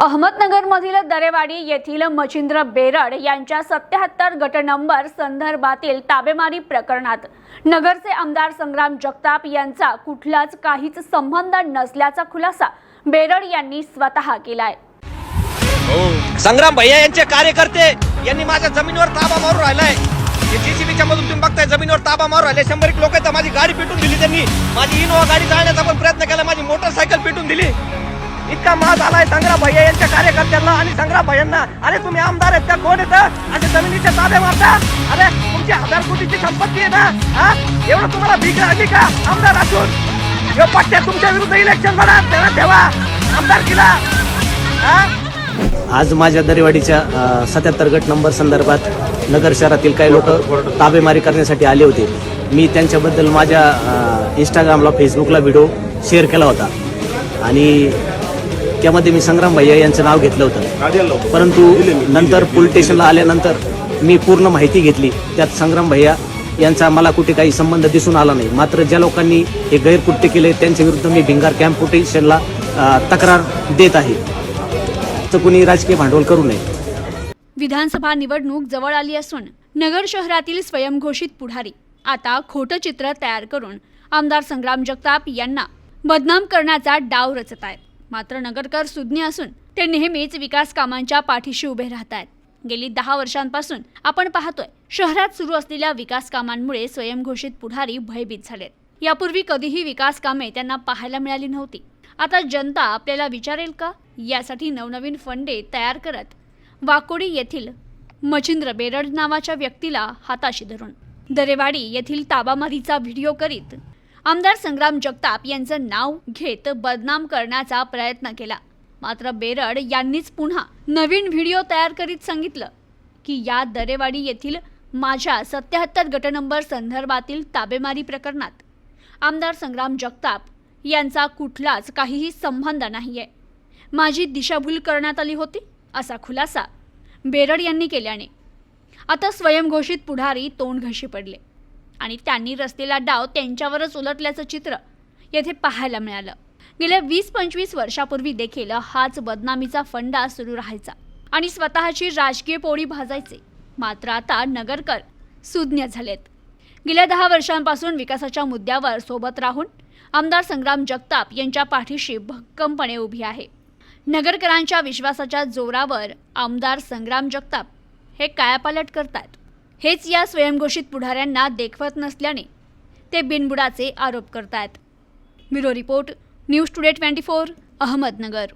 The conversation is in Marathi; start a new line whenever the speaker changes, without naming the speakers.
अहमदनगरमधील दरेवाडी येथील मच्छिंद्र बेरड यांच्या सत्याहत्तर गट नंबर संदर्भातील ताबेमारी प्रकरणात नगरचे आमदार संग्राम जगताप यांचा कुठलाच काहीच संबंध नसल्याचा खुलासा बेरड यांनी स्वतः केलाय.
संग्राम भैया यांचे कार्यकर्ते यांनी माझ्या जमिनीवर ताबा मारून राहिलाय. जेसीबीच्या मधून तुम्ही बघताय जमिनीवर ताबा मारून राहिले. शंभर एक लोक तर माझी गाडी पेटून दिली त्यांनी. माझी इनोवा गाडी जाळण्याचा पण प्रयत्न केला माझी मोटरसायकल पेटून दिली. इतका माज आलाय संग्राम भैया यांच्या कार्यकर्त्यांना आणि संग्राम भैयांना. अरे तुम्ही आमदार आहेत का? कोण येतं असे जमिनीच्या ताबे मारता? अरे तुमची हजार कोटीची संपत्ती आहे ना? हा? एवढं तुम्हाला भीक लागली का? आमदार असून. हे पट्ट्या तुमच्या विरुद्ध इलेक्शन लढा. त्याला ठेवा. आमदार केला. हा?
आज माझ्या दरेवाडीच्या सत्याहत्तर गट नंबर संदर्भात नगर शहरातील काही लोक ताबेमारी करण्यासाठी आले होते. मी त्यांच्याबद्दल माझ्या इंस्टाग्रामला फेसबुकला व्हिडिओ शेअर केला होता. आणि त्यामध्ये मी संग्राम भैया यांचं नाव घेतलं होतं. परंतु नंतर पोलीस स्टेशनला आल्यानंतर मी पूर्ण माहिती घेतली. त्यात संग्राम भैया यांचा मला कुठे काही संबंध दिसून आला नाही. मात्र ज्या लोकांनी हे गैरकृत्य केले त्यांच्या विरुद्ध मी भिंगार कॅम्प पोलीस स्टेशनला तक्रार देत आहे. तर कुणी राजकीय भांडवल करू नये.
विधानसभा निवडणूक जवळ आली असून नगर शहरातील स्वयंघोषित पुढारी आता खोटं चित्र तयार करून आमदार संग्राम जगताप यांना बदनाम करण्याचा डाव रचत आहेत. मात्र नगरकर सुज्ञ असून ते नेहमीच विकास कामांच्या पाठीशी उभे राहत आहेत गेली दहा वर्षांपासून आपण पाहतोय शहरात सुरू असलेल्या विकास कामांमुळे स्वयंघोषित पुढारी भयभीत झालेत. यापूर्वी कधीही विकास कामे त्यांना पाहायला मिळाली नव्हती. आता जनता आपल्याला विचारेल का? यासाठी नवनवीन फंडे तयार करत वाकोडी येथील मचिंद्र बेरड नावाच्या व्यक्तीला हाताशी धरून. दरेवाडी येथील ताबामारीचा व्हिडिओ करीत आमदार संग्राम जगताप यांचं नाव घेत बदनाम करण्याचा प्रयत्न केला. मात्र बेरड यांनीच पुन्हा नवीन व्हिडिओ तयार करीत सांगितलं की या दरेवाडी येथील माझ्या सत्याहत्तर गट नंबर संदर्भातील ताबेमारी प्रकरणात आमदार संग्राम जगताप यांचा कुठलाच काहीही संबंध नाही आहे माझी दिशाभूल करण्यात आली होती असा खुलासा बेरड यांनी केल्याने. आता स्वयंघोषित पुढारी तोंड घशी पडले. आणि त्यांनी रचलेला डाव त्यांच्यावरच उलटल्याचं चित्र येथे पाहायला मिळालं. गेल्या वीस पंचवीस वर्षापूर्वी देखील हाच बदनामीचा फंडा सुरू राहायचा आणि स्वतःची राजकीय पोळी भाजायचे. मात्र आता नगरकर सुज्ञ झालेत. गेल्या दहा वर्षांपासून विकासाच्या मुद्द्यावर सोबत राहून आमदार संग्राम जगताप यांच्या पाठीशी भक्कमपणे उभी आहे. नगरकरांच्या विश्वासाच्या जोरावर आमदार संग्राम जगताप हे कायापालट करतात हेच या स्वयंघोषित पुढाऱ्यांना देखवत नसल्याने ते बिनबुडाचे आरोप करतायत. Bureau report news today twenty four Ahmednagar.